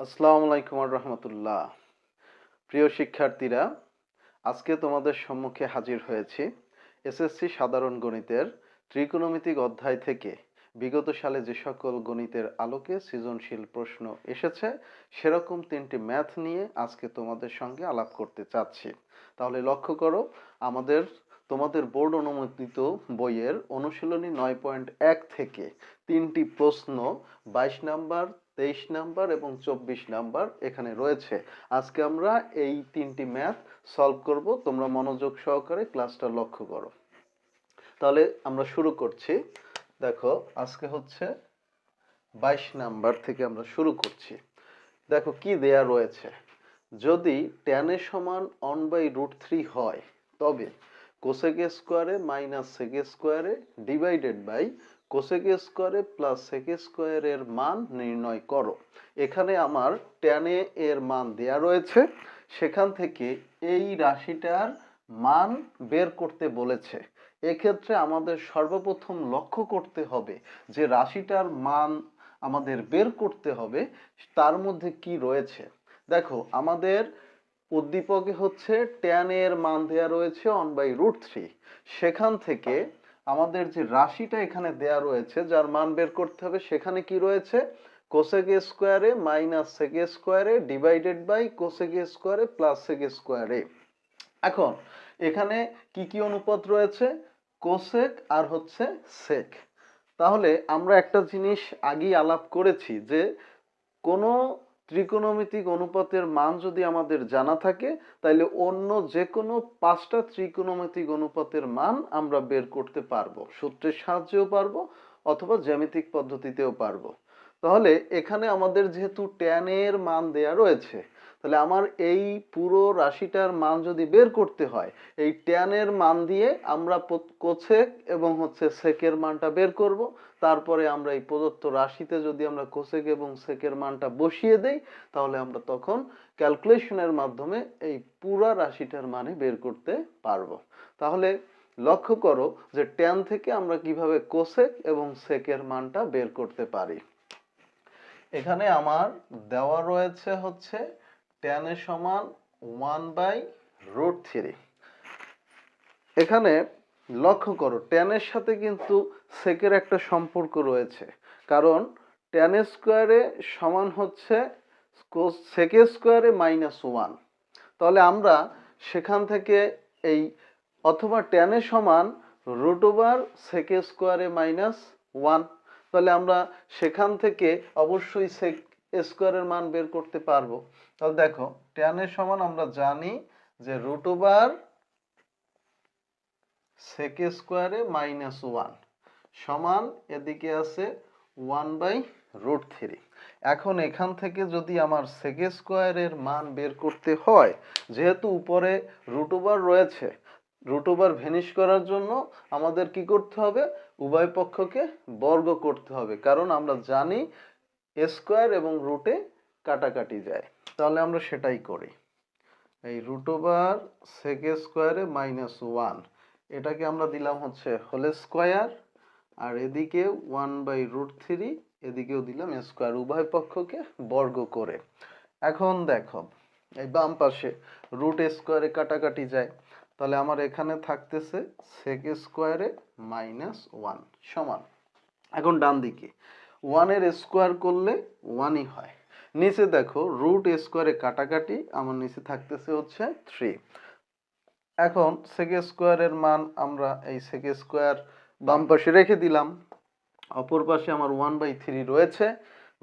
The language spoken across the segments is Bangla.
আসসালামু আলাইকুম রহমতুল্লাহ। প্রিয় শিক্ষার্থীরা, আজকে তোমাদের সম্মুখে হাজির হয়েছি এসএসসি সাধারণ গণিতের ত্রিকোণমিতিক অধ্যায় থেকে। বিগত সালে যে সকল গণিতের আলোকে সৃজনশীল প্রশ্ন এসেছে, সেরকম তিনটি ম্যাথ নিয়ে আজকে তোমাদের সঙ্গে আলাপ করতে চাচ্ছি। তাহলে লক্ষ্য করো, আমাদের, তোমাদের বোর্ড অনুমোদিত বইয়ের অনুশীলনী নয় পয়েন্ট এক থেকে তিনটি প্রশ্ন, বাইশ নাম্বার তেইশ নাম্বার এবং চব্বিশ নাম্বার এখানে রয়েছে। আজকে আমরা এই তিনটি ম্যাথ সলভ করব। তোমরা মনোযোগ সহকারে ক্লাসটা লক্ষ্য করো। তাহলে আমরা শুরু করছি। দেখো, আজকে হচ্ছে বাইশ নাম্বার থেকে আমরা শুরু করছি। দেখো কি দেয়া রয়েছে। যদি টেনের সমান অন বাই রুট থ্রি হয়, তবে cosec squared minus sec squared divided by cosec squared plus sec স্কোয়ারের মান নির্ণয় করো। এখানে আমার টেনে এর মান দেয়া রয়েছে। সেখান থেকে এই রাশিটার মান বের করতে বলেছে। এক্ষেত্রে আমাদের সর্বপ্রথম লক্ষ্য করতে হবে যে রাশিটার মান আমাদের বের করতে হবে, তার মধ্যে কি রয়েছে। দেখো, আমাদের উদ্দীপকে হচ্ছে ট্যান এর মান দেয়া রয়েছে অন বাই রুট থ্রি সেখান থেকে আমাদের যে রাশিটা এখানে দেয়া রয়েছে, যার মান বের করতে হবে, সেখানে কি রয়েছে? Cosec squared minus sec squared divided by cosec squared plus sec squared এখন, এখানে কি কি অনুপাত রয়েছে? কোসেক আর হচ্ছে সেক তাহলে আমরা একটা জিনিস আগেই আলাপ করেছি যে কোনো ত্রিকোণমিতিক অনুপাতের মান যদি আমাদের জানা থাকে তাহলে অন্য যে কোনো পাঁচটা ত্রিকোণমিতিক অনুপাতের মান আমরা বের করতে পারব। সূত্রের সাহায্যেও পারব অথবা জ্যামিতিক পদ্ধতিতেও পারব। তাহলে এখানে আমাদের যেহেতু ট্যানের মান দেয়া রয়েছে তাহলে আমার এই পুরো রাশিটার মান যদি বের করতে হয়, এই ট্যানের মান দিয়ে আমরা কোছেক এবং হচ্ছে সেকের মানটা বের করব। তারপরে আমরা এই প্রদত্ত রাশিতে যদি আমরা কোসেক এবং সেকের মানটা বসিয়ে দেই, তাহলে আমরা তখন ক্যালকুলেশনের মাধ্যমে এই পুরা রাশিটার মানে বের করতে পারব। তাহলে লক্ষ্য করো যে ট্যান থেকে আমরা কীভাবে কোসেক এবং সেকের মানটা বের করতে পারি। এখানে আমার দেওয়া রয়েছে হচ্ছে এর সমান ওয়ান বাই রুট থ্রি এখানে লক্ষ্য করো এর সাথে কিন্তু সেকের একটা সম্পর্ক রয়েছে, কারণ tan স্কোয়ারে সমান হচ্ছে সেক স্কোয়ারে মাইনাস ওয়ান তাহলে আমরা সেখান থেকে এই, অথবা এর সমান রুট ওভার সেক স্কোয়ারে মাইনাস ওয়ান তাহলে আমরা সেখান থেকে অবশ্যই সেক স্কোয়ারের মান বের করতে পারব। তাহলে দেখো ট্যানের সমান আমরা জানি যে রুট ওভার সেক স্কোয়ারে মাইনাস ওয়ান সমান এদিকে আছে ওয়ান বাই রুট থ্রি এখন এখান থেকে যদি আমার সেক স্কোয়ারের মান বের করতে হয়, যেহেতু উপরে রুট ওভার রয়েছে রুট ওভার ভেনিশ করার জন্য আমাদের কি করতে হবে? উভয় পক্ষকে বর্গ করতে হবে। কারণ আমরা জানি স্কোয়ার এবং রুটে কাটাকাটি যায়। তাহলে আমরা সেটাই করি। এই রুট ওভার সেক স্কোয়ারে মাইনাস ওয়ান এটাকে আমরা দিলাম হচ্ছে হোল স্কোয়ার আর এদিকে ওয়ান বাই রুট থ্রি এদিকেও দিলাম স্কোয়ার উভয় পক্ষকে বর্গ করে। এখন দেখো, এই বাম পাশে রুট স্কোয়ারে কাটাকাটি যায়। তাহলে আমার এখানে থাকতেছে সেক স্কোয়ারে মাইনাস ওয়ান সমান। এখন ডান দিকে ওয়ানের স্কোয়ার করলে ওয়ানই হয়। নিচে দেখো রুট স্কোয়ারে কাটাকাটি, আমার নিচে থাকতেছে হচ্ছে থ্রি এখন সেকে স্কোয়ারের মান আমরা এই সেকে স্কোয়ার বাম পাশে রেখে দিলাম। অপর পাশে আমার ওয়ান বাই থ্রি রয়েছে।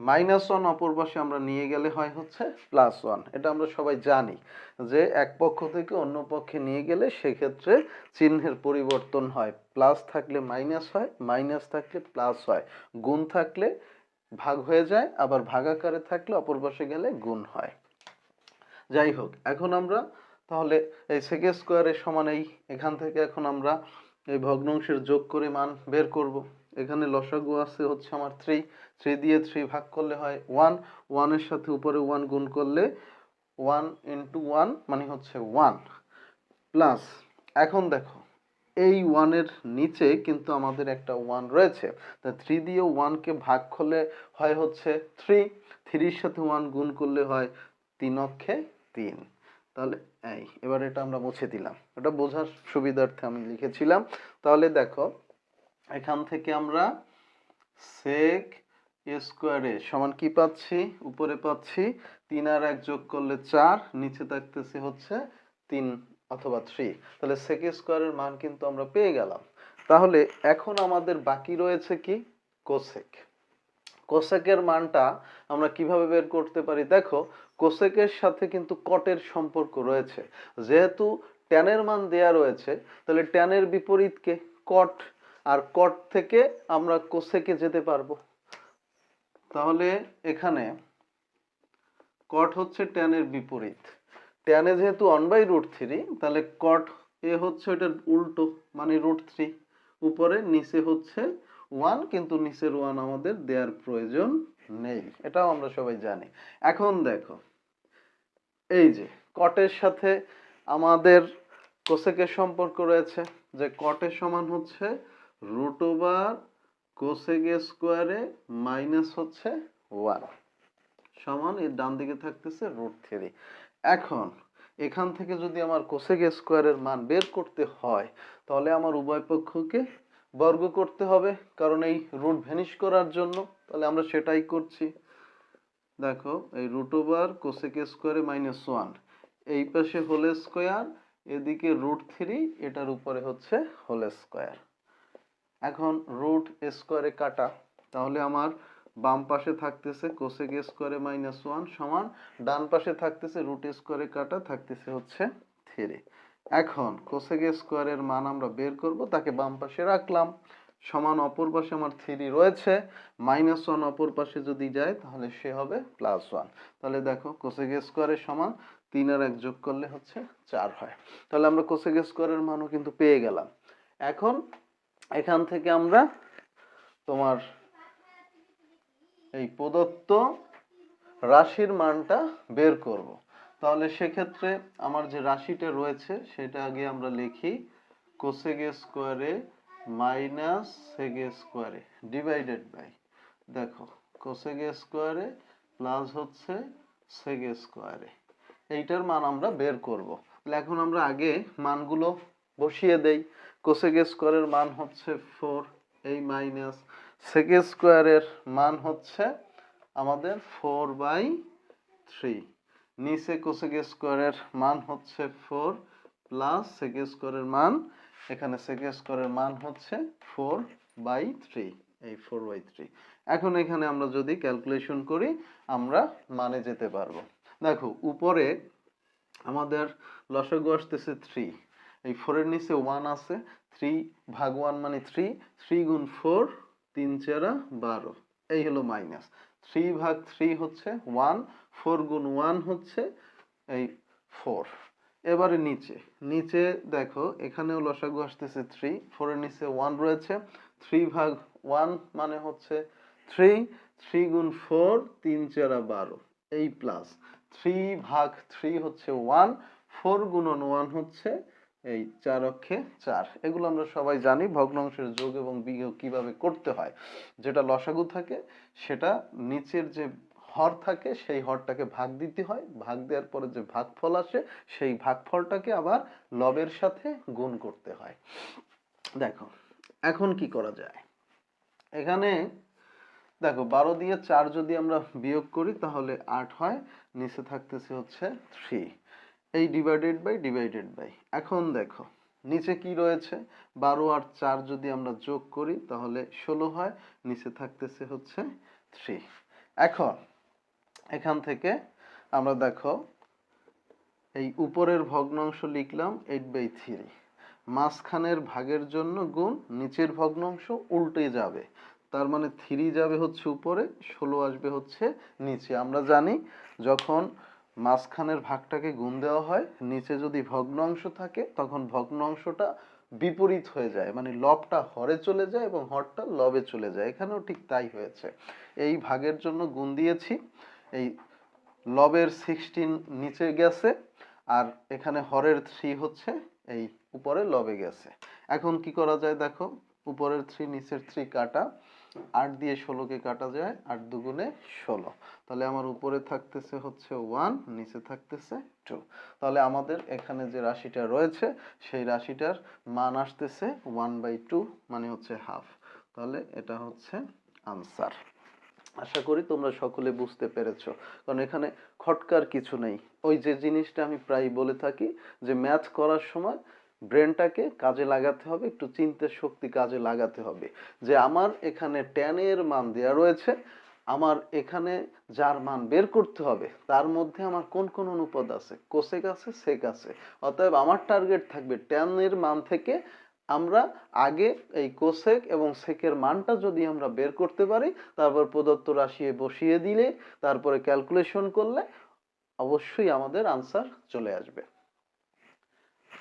মাইনাস ওয়ান অপর পাশে আমরা নিয়ে গেলে হয় হচ্ছে প্লাস ওয়ান। এটা আমরা সবাই জানি যে এক পক্ষ থেকে অন্য পক্ষে নিয়ে গেলে সেক্ষেত্রে চিহ্নের পরিবর্তন হয়। প্লাস থাকলে মাইনাস হয়, মাইনাস থাকলে প্লাস হয়। গুণ থাকলে ভাগ হয়ে যায়, আবার ভাগাকারে থাকলে অপর পাশে গেলে গুণ হয়। যাই হোক, এখন আমরা তাহলে এই সেক স্কোয়ারের সমান এই, এখান থেকে এখন আমরা এই ভগ্নাংশের যোগ করে মান বের করব। এখানে লসাগু আছে হচ্ছে আমার থ্রি থ্রি দিয়ে থ্রি ভাগ করলে হয় ওয়ান ওয়ানের সাথে উপরে ওয়ান গুণ করলে ওয়ান ইন্টু ওয়ান মানে হচ্ছে ওয়ান প্লাস এখন দেখো, এই ওয়ানের নিচে কিন্তু আমাদের একটা ওয়ান রয়েছে। তা থ্রি দিয়ে ওয়ানকে ভাগ করলে হয় হচ্ছে থ্রি থ্রির সাথে ওয়ান গুণ করলে হয় তিন অক্ষে তিন। তাহলে, এই, এবার এটা আমরা মুছে দিলাম। এটা বোঝার সুবিধার্থে আমি লিখেছিলাম। তাহলে দেখো, এখান থেকে আমরা সেক স্কোয়ারে সমান কি পাচ্ছি? উপরে পাচ্ছি তিন আর এক যোগ করলে চার, নিচে থাকতেছে হচ্ছে তিন অথবা থ্রি তাহলে সেক স্কোয়ারের মান কিন্তু আমরা পেয়ে গেলাম। তাহলে এখন আমাদের বাকি রয়েছে কি? কোসেক কোসেকের মানটা আমরা কীভাবে বের করতে পারি? দেখো কোসেকের সাথে কিন্তু কটের সম্পর্ক রয়েছে। যেহেতু ট্যানের মান দেয়া রয়েছে, তাহলে ট্যানের বিপরীতকে কট আর কট থেকে আমরা কোসেকে যেতে পারব। তাহলে এখানে কট হচ্ছে ট্যানের বিপরীত। ট্যানে যেহেতু ওয়ান বাই রুট থ্রি তাহলে কট এ হচ্ছে এটার উল্টো মানে রুট থ্রি উপরে, নিচে হচ্ছে ওয়ান কিন্তু নিচের ওয়ান আমাদের দেওয়ার প্রয়োজন নেই। এটাও আমরা সবাই জানি। এখন দেখো, এই যে কটের সাথে আমাদের কোসেকের সম্পর্ক রয়েছে, যে কটের সমান হচ্ছে root over cosec squared minus হচ্ছে ওয়ান সমান, এর ডান দিকে থাকতেছে রুট থ্রি এখন, এখান থেকে যদি আমার কোসেক স্কোয়ারের মান বের করতে হয়, তাহলে আমার উভয় পক্ষকে বর্গ করতে হবে, কারণ এই রুট ভ্যানিশ করার জন্য। তাহলে আমরা সেটাই করছি। দেখো, এই root over cosec squared minus one এই পাশে হোল স্কোয়ার এদিকে রুট থ্রি এটার উপরে হচ্ছে হোল স্কোয়ার এখন রুট স্কোয়ারে কাটা, তাহলে আমার বাম পাশে থাকতেছে কোসেক স্কোয়ারে মাইনাস ওয়ান সমান ডান পাশে থাকতেছে রুট স্কোয়ারে কাটা, থাকতেছে হচ্ছে থ্রি এখন কোসেক স্কোয়ারের মান আমরা বের করব, তাকে বাম পাশে রাখলাম। সমান অপর পাশে আমার থ্রি রয়েছে মাইনাস ওয়ান অপর পাশে যদি যায়, তাহলে সে হবে প্লাস ওয়ান তাহলে দেখো কোসেক স্কোয়ারের সমান তিন আর এক যোগ করলে হচ্ছে চার হয়। তাহলে আমরা কোসেক স্কোয়ারের মানও কিন্তু পেয়ে গেলাম। এখন এখান থেকে আমরা তোমার এই প্রদত্ত রাশির মানটা বের করব। তাহলে সেক্ষেত্রে আমার যে রাশিটা রয়েছে, সেটা আগে আমরা লিখি cosec squared minus sec squared divided by. দেখো কোসেক স্কোয়ারে প্লাস হচ্ছে সেক স্কোয়ারে। এইটার মান আমরা বের করব। এখন আমরা আগে মানগুলো বসিয়ে দেই। কোসেক স্কোয়ারের মান হচ্ছে ফোর এই মাইনাস সেক স্কোয়ারের মান হচ্ছে আমাদের ফোর বাই থ্রি নিচে কোসেক স্কোয়ারের মান হচ্ছে ফোর প্লাস সেক স্কোয়ারের মান, এখানে সেক স্কোয়ারের মান হচ্ছে ফোর বাই থ্রি এই ফোর বাই থ্রি এখন এখানে আমরা যদি ক্যালকুলেশন করি, আমরা মানে যেতে পারব। দেখো, উপরে আমাদের লসগু আসতেছে থ্রি এই ফোরের নিচে ওয়ান আছে থ্রি ভাগ ওয়ান মানে থ্রি থ্রি গুণ ফোর তিন চারা বারো। এই হলো মাইনাস থ্রি ভাগ থ্রি হচ্ছে ওয়ান ফোর গুণ ওয়ান হচ্ছে এই ফোর এবারে নিচে নিচে দেখো, এখানেও লসাগু আসতেছে থ্রি ফোরের নিচে ওয়ান রয়েছে। থ্রি ভাগ ওয়ান মানে হচ্ছে থ্রি থ্রি গুণ ফোর তিন চারা বারো। এই প্লাস থ্রি ভাগ থ্রি হচ্ছে ওয়ান ফোর গুণন ওয়ান হচ্ছে এই চার অক্ষে চার। এগুলো আমরা সবাই জানি, ভগ্নাংশের যোগ এবং বিয়োগ কীভাবে করতে হয়। যেটা লসাগু থাকে, সেটা নিচের যে হর থাকে, সেই হরটাকে ভাগ দিতে হয়। ভাগ দেওয়ার পরে যে ভাগফল আসে, সেই ভাগফলটাকে আবার লবের সাথে গুণ করতে হয়। দেখো, এখন কি করা যায়? এখানে, দেখো, বারো দিয়ে চার যদি আমরা বিয়োগ করি, তাহলে আট হয়। নিচে থাকতেছে হচ্ছে থ্রি। এই ডিভাইডেড বাই ডিভাইডেড বাই এখন দেখো, নিচে কি রয়েছে? বারো আর চার যদি আমরা যোগ করি, তাহলে ষোলো হয়, নিচে থাকতেছে হচ্ছে থ্রি এখন, এখান থেকে আমরা দেখো, এই উপরের ভগ্নাংশ লিখলাম এইট বাই থ্রি মাঝখানের ভাগের জন্য গুণ নিচের ভগ্নাংশ উল্টে যাবে। তার মানে থ্রি যাবে হচ্ছে উপরে, ষোলো আসবে হচ্ছে নিচে। আমরা জানি যখন মাঝখানের ভাগটাকে গুণ দেওয়া হয়, নিচে যদি ভগ্নাংশ থাকে, তখন ভগ্নাংশটা বিপরীত হয়ে যায় মানে লবটা হরে চলে যায় এবং হরটা লবে চলে যায়, এখানেও ঠিক তাই হয়েছে। এই ভাগের জন্য গুণ দিয়েছি, এই লবের সিক্সটিন নিচে গেছে, আর এখানে হরের থ্রি হচ্ছে, এই উপরে লবে গেছে। এখন কি করা যায় দেখো, উপরের থ্রি নিচের থ্রি কাটা আট দিয়ে ষোলোকে কাটা যায়, আট দুগুণে ষোলো। তাহলে আমার উপরে থাকতেছে হচ্ছে ওয়ান নিচে থাকতেছে টু তাহলে আমাদের এখানে যে রাশিটা রয়েছে, সেই রাশিটার মান আসতেছে ওয়ান বাই টু মানে হচ্ছে হাফ তাহলে এটা হচ্ছে আনসার আশা করি তোমরা সকলে বুঝতে পেরেছ। কারণ এখানে খটকার কিছু নেই। ওই যে জিনিসটা আমি প্রায় বলে থাকি, যে ম্যাথ করার সময় ব্রেনটাকে কাজে লাগাতে হবে, একটু চিন্তার শক্তি কাজে লাগাতে হবে। যে আমার এখানে ট্যানের মান দেওয়া রয়েছে, আমার এখানে যার মান বের করতে হবে, তার মধ্যে আমার কোন কোন অনুপাত আছে? কোসেক আছে সেক আছে। অতএব আমার টার্গেট থাকবে ট্যানের মান থেকে আমরা আগে এই কোসেক এবং সেকের মানটা যদি আমরা বের করতে পারি, তারপর প্রদত্ত রাশি বসিয়ে দিলে, তারপরে ক্যালকুলেশন করলে অবশ্যই আমাদের আনসার চলে আসবে।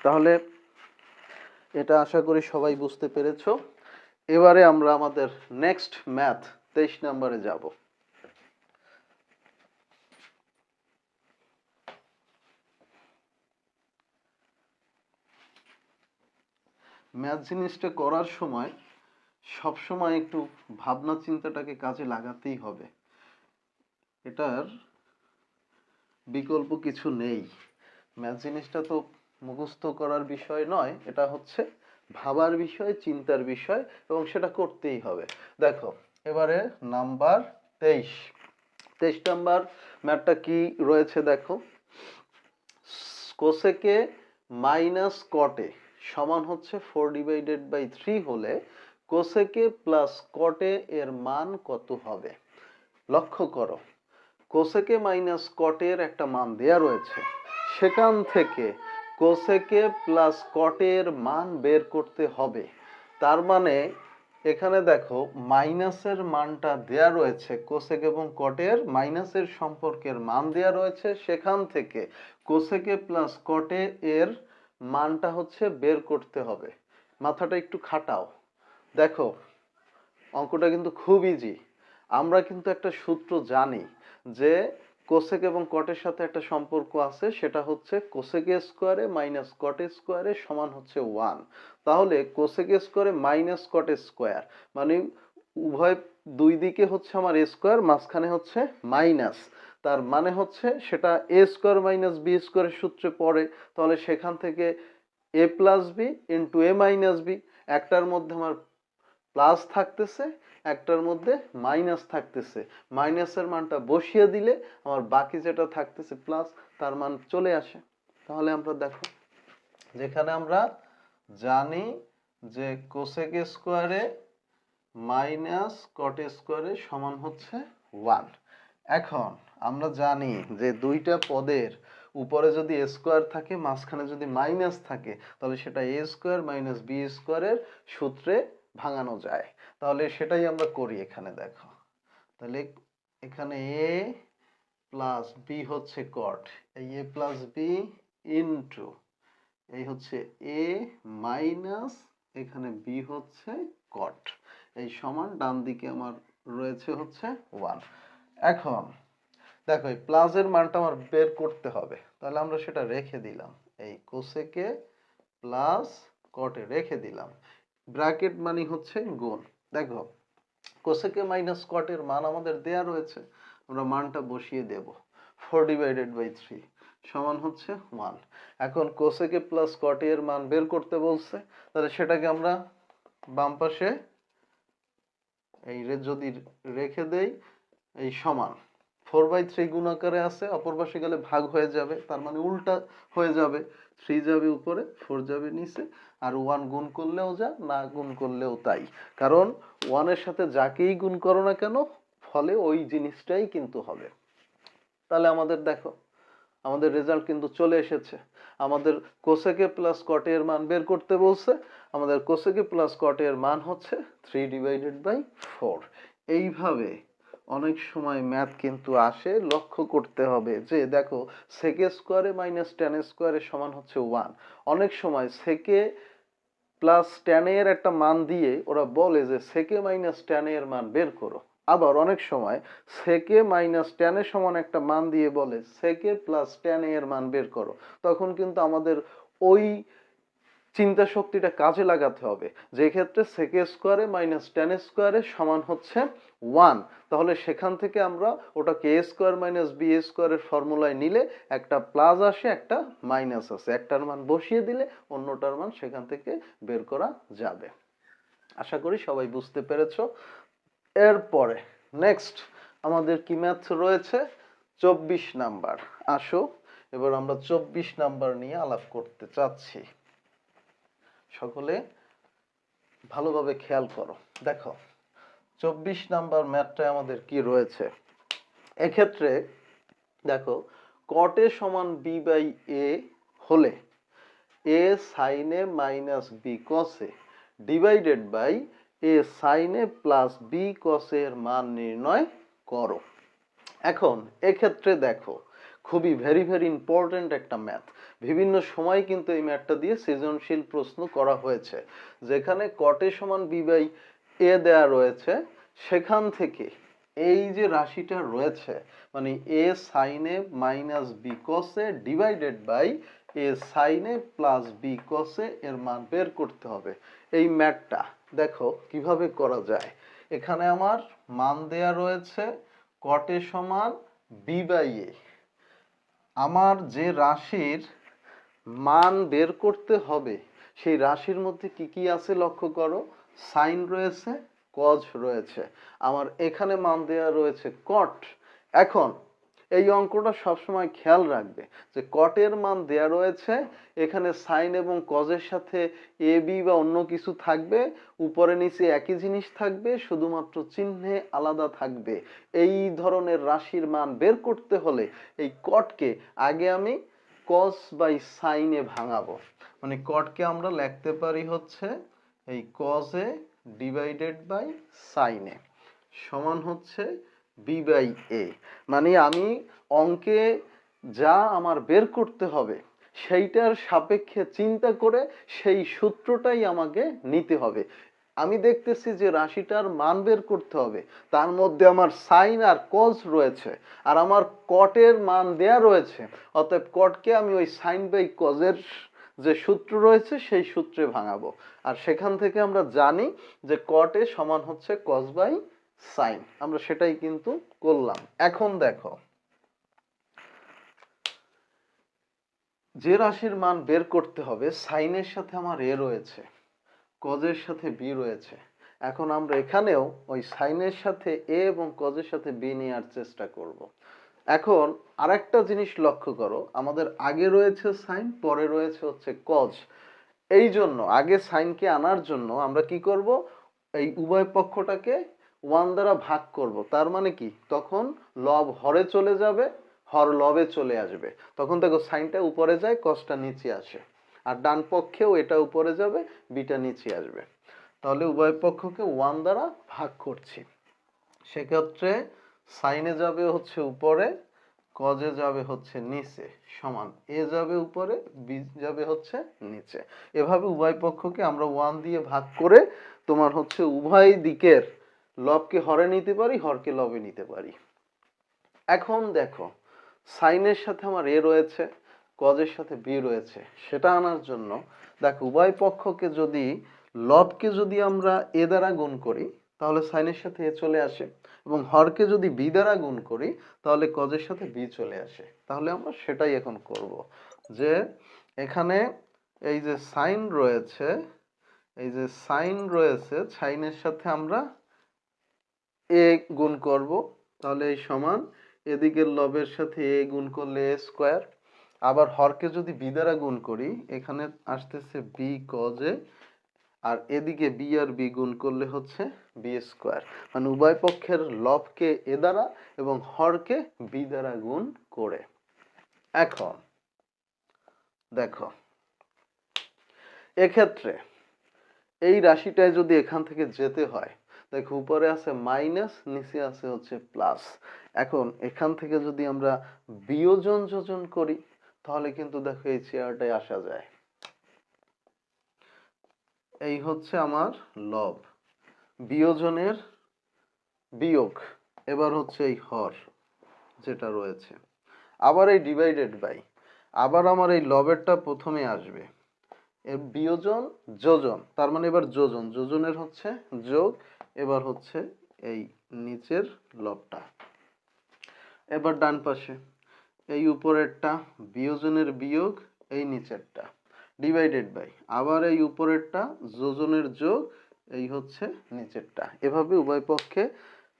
তাহলে এটা আশা করি সবাই বুঝতে পেরেছ। এবারে আমরা আমাদের নেক্সট ম্যাথ তেইশ নম্বরে যাব। ম্যাথ জিনিসটা করার সময় সব সময় একটু ভাবনা চিন্তাটাকে কাজে লাগাতেই হবে। এটার বিকল্প কিছু নেই। ম্যাথ জিনিসটা তো মুখস্থ করার বিষয় নয়, এটা হচ্ছে ভাবার বিষয়, চিন্তার বিষয় এবং সেটা করতেই হবে। দেখো, এবারে নাম্বার তেইশ। তেইশ নাম্বার ম্যাথটা কি রয়েছে দেখো? কোসেকে মাইনাস কটে সমান হচ্ছে ফোর ডিভাইডেড বাই থ্রি হলে কোসেকে প্লাস কটে এর মান কত হবে? লক্ষ্য করো, কোসেকে মাইনাস কটের একটা মান দেয়া রয়েছে। সেখান থেকে কোসেকে প্লাস কটের মান বের করতে হবে। তার মানে এখানে দেখো মাইনাসের মানটা দেয়া রয়েছে কোসেক এবং কটের, মাইনাসের সম্পর্কের মান দেয়া রয়েছে সেখান থেকে কোসেকে প্লাস কটে এর মানটা হচ্ছে বের করতে হবে। মাথাটা একটু খাটাও। দেখো, অঙ্কটা কিন্তু খুব ইজি আমরা কিন্তু একটা সূত্র জানি যে কোসেক এবং কটের সাথে একটা সম্পর্ক আছে, সেটা হচ্ছে কোসেক স্কোয়ারে মাইনাস কট স্কোয়ারে সমান হচ্ছে ওয়ান। তাহলে কোসেক স্কোয়ারে মাইনাস কট স্কোয়ার মানে উভয় দুই দিকে হচ্ছে আমার স্কোয়ার, মাঝখানে হচ্ছে মাইনাস। তার মানে হচ্ছে সেটা এ স্কোয়ার মাইনাস বি স্কোয়ারের সূত্রে পড়ে, তাহলে সেখান থেকে A plus B into A minus B, একটার মধ্যে আমার প্লাস থাকতেছে একটার মধ্যে মাইনাস থাকতেছে। মাইনাসের মানটা বসিয়ে দিলে আমার বাকি যেটা থাকতেছে প্লাস তার মান চলে আসে। তাহলে আমরা দেখো, যেখানে আমরা জানি যে কোসেক স্কোয়ারে মাইনাস কট স্কোয়ারে সমান হচ্ছে ওয়ান এখন আমরা জানি যে দুইটা পদের উপরে যদি স্কোয়ার থাকে, মাঝখানে যদি মাইনাস থাকে, তাহলে সেটা এ স্কোয়ার মাইনাস বি স্কোয়ারের সূত্রে ভাঙানো যায়। তাহলে সেটাই আমরা করি এখানে, দেখো। তাহলে এখানে এ প্লাস বি হচ্ছে কট এই এ প্লাস বি ইন্টু এই হচ্ছে এ মাইনাস এখানে বি হচ্ছে কট এই সমান ডান দিকে আমার রয়েছে হচ্ছে ওয়ান এখন, দেখো, এই প্লাসের মানটা আমার বের করতে হবে। তাহলে আমরা সেটা রেখে দিলাম। এই কোসেকে প্লাস কটে রেখে দিলাম। ব্র্যাকেট মানে হচ্ছে গুণ। দেখো কোসেকে মাইনাস কটের মান আমাদের দেয়া রয়েছে, আমরা মানটা বসিয়ে দেব। ফোর ডিভাইডেড বাই থ্রি সমান হচ্ছে ওয়ান এখন কোসেকে প্লাস কটে এর মান বের করতে বলছে, তাহলে সেটাকে আমরা বাম পাশে এই রে, যদি রেখে দেই, এই সমান। ফোর বাই থ্রি গুণ আকারে আছে, অপর পাশে গেলে ভাগ হয়ে যাবে, তার মানে উল্টা হয়ে যাবে। থ্রি যাবে উপরে ফোর যাবে নিচে, আর ওয়ান গুণ করলেও যা, না গুণ করলেও তাই। কারণ ওয়ানের সাথে যাকেই গুণ করো না কেন, ফলে ওই জিনিসটাই কিন্তু হবে। তাহলে আমাদের দেখো, আমাদের রেজাল্ট কিন্তু চলে এসেছে। আমাদের কোসেকে প্লাস কটের মান বের করতে বলছে। আমাদের কোসেকে প্লাস কটের মান হচ্ছে থ্রি ডিভাইডেড বাই ফোর এইভাবে অনেক সময় ম্যাথ কিন্তু আসে, লক্ষ্য করতে হবে যে দেখো সেকে স্কোয়ারে মাইনাস টেন স্কোয়ারে সমান হচ্ছে ওয়ান অনেক সময় সেকে প্লাস টেনের একটা মান দিয়ে ওরা বলে যে সেকে মাইনাস টেনের মান বের করো। আবার অনেক সময় সেকে মাইনাস টেনের সমান একটা মান দিয়ে বলে সেকে প্লাস টেন এর মান বের করো। তখন কিন্তু আমাদের ওই চিন্তা শক্তিটা কাজে লাগাতে হবে। যে ক্ষেত্রে সেকে স্কোয়ারে মাইনাস টেন স্কোয়ারে সমান হচ্ছে ওয়ান। তাহলে সেখান থেকে আমরা ওটাকে A square minus B A স্কোয়ারের ফর্মুলায় নিলে একটা প্লাস আসে, একটা মাইনাস আসে। একটার মান বসিয়ে দিলে অন্যটার মান সেখান থেকে বের করা যাবে। আশা করি সবাই বুঝতে পেরেছ। এরপরে নেক্সট আমাদের কি ম্যাথ রয়েছে? চব্বিশ নাম্বার। আসো, এবার আমরা চব্বিশ নাম্বার নিয়ে আলাপ করতে চাচ্ছি। সকলে ভালোভাবে খেয়াল করো। দেখো চব্বিশ নাম্বার ম্যাথটায় আমাদের কি রয়েছে? এক্ষেত্রে দেখো কটে সমান বি বাই এ হলে A sine minus B cos divided by A sine plus B কসে এর মান নির্ণয় করো। এখন এক্ষেত্রে দেখো, খুবই ভেরি ভেরি ইম্পর্ট্যান্ট একটা ম্যাথ বিভিন্ন সময় কিন্তু এই ম্যাথটা দিয়ে সৃজনশীল প্রশ্ন করা হয়েছে। যেখানে কটে সমান বি বাই এ দেয়া রয়েছে, সেখান থেকে এই যে রাশিটা রয়েছে মানে A sine minus B cos divided by A sine plus B কসে এর মান বের করতে হবে। এই ম্যাথটা দেখো কীভাবে করা যায়। এখানে আমার মান দেয়া রয়েছে কটে সমান বি বাই এ আমার যে রাশির মান বের করতে হবে, সেই রাশির মধ্যে কি কি আছে লক্ষ্য করো? সাইন রয়েছে কজ রয়েছে। আমার এখানে মান দেওয়া রয়েছে কট এখন এই অঙ্কটা সবসময় খেয়াল রাখবে যে কটের মান দেয়া রয়েছে, এখানে সাইন এবং কজের সাথে এ বি বা অন্য কিছু থাকবে, উপরে নিচে একই জিনিস থাকবে, শুধুমাত্র চিহ্নে আলাদা থাকবে। এই ধরনের রাশির মান বের করতে হলে এই কটকে আগে আমি কস বাই সাইনে ভাঙাবো। মানে কটকে আমরা লিখতে পারি হচ্ছে এই কজে ডিভাইডেড বাই সাইনে সমান হচ্ছে বি বাই এ মানে আমি অঙ্কে যা আমার বের করতে হবে, সেইটার সাপেক্ষে চিন্তা করে সেই সূত্রটাই আমাকে নিতে হবে। আমি দেখতেছি যে রাশিটার মান বের করতে হবে, তার মধ্যে আমার সাইন আর কজ রয়েছে, আর আমার কটের মান দেয়া রয়েছে, অতএব কটকে আমি ওই সাইন বাই কজের যে সূত্র রয়েছে, সেই সূত্রে ভাঙাবো। আর সেখান থেকে আমরা জানি যে কটে সমান হচ্ছে কজ বাই সাইন আমরা সেটাই কিন্তু করলাম। এখন দেখো, যে রাশির মান বের করতে হবে সাইনের সাথে আমার এ রয়েছে কজের সাথে বি রয়েছে। এখন আমরা এখানেও ওই সাইনের সাথে এ এবং কজের সাথে বি নেওয়ার চেষ্টা করব। এখন আরেকটা জিনিস লক্ষ্য করো, আমাদের আগে রয়েছে সাইন, পরে রয়েছে হচ্ছে কজ এই জন্য আগে সাইনকে আনার জন্য আমরা কি করব? এই উভয় পক্ষটাকে ওয়ান দ্বারা ভাগ করব। তার মানে কি? তখন লব হরে চলে যাবে, হর লবে চলে আসবে। তখন দেখো সাইনটা উপরে যায় কসটা নিচে আসে। আর ডান পক্ষেও এটা উপরে যাবে, বিটা নিচে আসবে। তাহলে উভয় পক্ষকে ওয়ান দ্বারা ভাগ করছি। সেক্ষেত্রে সাইনে যাবে হচ্ছে উপরে, কজে যাবে হচ্ছে নিচে, সমান। এ যাবে উপরে, বি যাবে হচ্ছে নিচে। এভাবে উভয় পক্ষকে আমরা ওয়ান দিয়ে ভাগ করে তোমার হচ্ছে উভয় দিকের লবকে হরে নিতে পারি, হরকে লবে নিতে পারি। এখন দেখো, সাইনের সাথে আমার এ রয়েছে, কজের সাথে বি রয়েছে, সেটা আনার জন্য দেখো, উভয় পক্ষকে যদি লবকে যদি আমরা এ দ্বারা গুণ করি, তাহলে সাইনের সাথে এ চলে আসে। এবং হরকে যদি বি দ্বারা গুণ করি, তাহলে কজের সাথে বি চলে আসে। তাহলে আমরা সেটাই এখন করব যে এখানে এই যে সাইন রয়েছে, এই যে সাইন রয়েছে সাইনের সাথে আমরা এ গুণ করব। তাহলে এই সমান এদিকের লবের সাথে এ গুণ করলে এ স্কোয়ার আবার হরকে যদি বি দ্বারা গুণ করি, এখানে আসতেছে বি কজে আর এদিকে বি আর বি গুণ করলে হচ্ছে বি স্কোয়ার মানে উভয় পক্ষের লবকে এ দ্বারা এবং হরকে বি দ্বারা গুণ করে। এখন, দেখো, এক্ষেত্রে এই রাশিটায় যদি এখান থেকে যেতে হয়, দেখো উপরে আছে মাইনাস নিচে আছে হচ্ছে প্লাস এখন এখান থেকে যদি আমরা বিয়োজন যোজন করি, তাহলে কিন্তু দেখো এই চেয়ারটায় আসা যায়। এই হচ্ছে আমার লব। বিয়োজনের বিয়োগ, এবার হচ্ছে এই হর যেটা রয়েছে। আবার এই ডিভাইডেড বাই আবার আমার এই লবেরটা প্রথমে আসবে। এর বিয়োজন, যোজন, তার মানে এবার যোজন, যোজনের হচ্ছে যোগ, এবার হচ্ছে এই নিচের লবটা। এবার ডান পাশে, এই উপরেরটা, বিয়োজনের বিয়োগ, এই নিচেরটা। ডিভাইডেড বাই আবার এই উপরেরটা, যোজনের যোগ, এই হচ্ছে নিচেরটা। এভাবে উভয় পক্ষে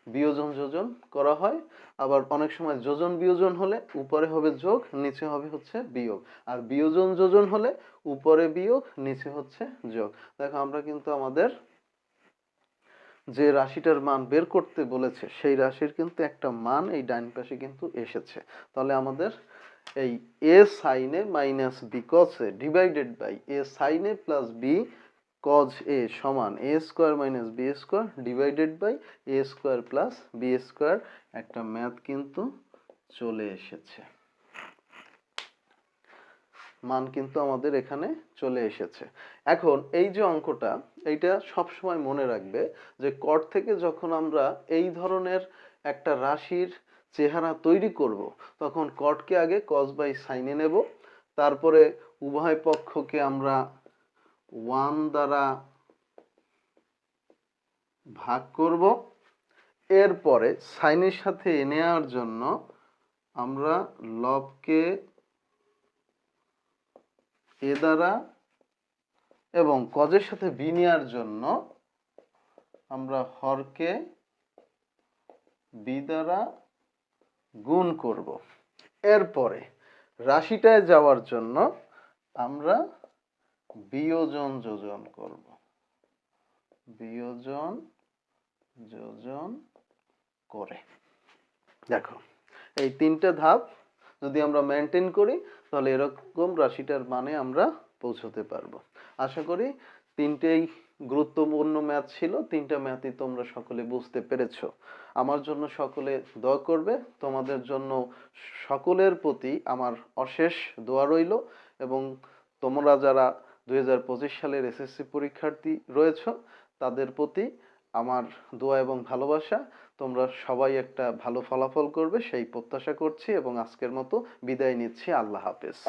বিয়োজন যোজন করা হয়। আবার অনেক সময় যোজন বিয়োজন হলে উপরে হবে যোগ, নিচে হবে হচ্ছে বিয়োগ। আর বিয়োজন যোজন হলে উপরে বিয়োগ, নিচে হচ্ছে যোগ। দেখো, আমরা কিন্তু আমাদের যে রাশিটার মান বের করতে বলেছে, সেই রাশির কিন্তু একটা মান এই ডাইন পাশে কিন্তু এসেছে। তাহলে আমাদের এই A sine minus B A divided by A sine plus B cos A সমান A square minus B square divided by A square plus B square একটা ম্যাথ কিন্তু চলে এসেছে। মান কিন্তু আমাদের এখানে চলে এসেছে। এখন এই যে অঙ্কটা, এইটা সবসময় মনে রাখবে যে কর থেকে যখন আমরা এই ধরনের একটা রাশির চেহারা তৈরি করব, তখন কটকে আগে কস বাই সাইনে নেব, তারপরে উভয় পক্ষকে আমরা ওয়ান দ্বারা ভাগ করব, এরপরে সাইনের সাথে নেওয়ার জন্য আমরা লবকে এ দ্বারা এবং কজের সাথে বি নেওয়ার জন্য আমরা হরকে বি দ্বারা গুণ করব। এরপরে রাশিটায় যাওয়ার জন্য আমরা বিয়োজন যোজন করব। বিয়োজন যোজন করে। দেখো, এই তিনটে ধাপ যদি আমরা মেনটেন করি, তাহলে এরকম রাশিটার মানে আমরা পৌঁছতে পারব। আশা করি তিনটেই গুরুত্বপূর্ণ ম্যাথ ছিল, তিনটা ম্যাথই তোমরা সকলে বুঝতে পেরেছ। আমার জন্য সকলে দোয়া করবে, তোমাদের জন্য সকলের প্রতি আমার অশেষ দোয়া রইল এবং তোমরা যারা দু হাজার পঁচিশ সালের এসএসসি পরীক্ষার্থী রয়েছ, তাদের প্রতি আমার দোয়া এবং ভালোবাসা। তোমরা সবাই একটা ভালো ফলাফল করবে, সেই প্রত্যাশা করছি এবং আজকের মতো বিদায় নিচ্ছি। আল্লাহ হাফেজ।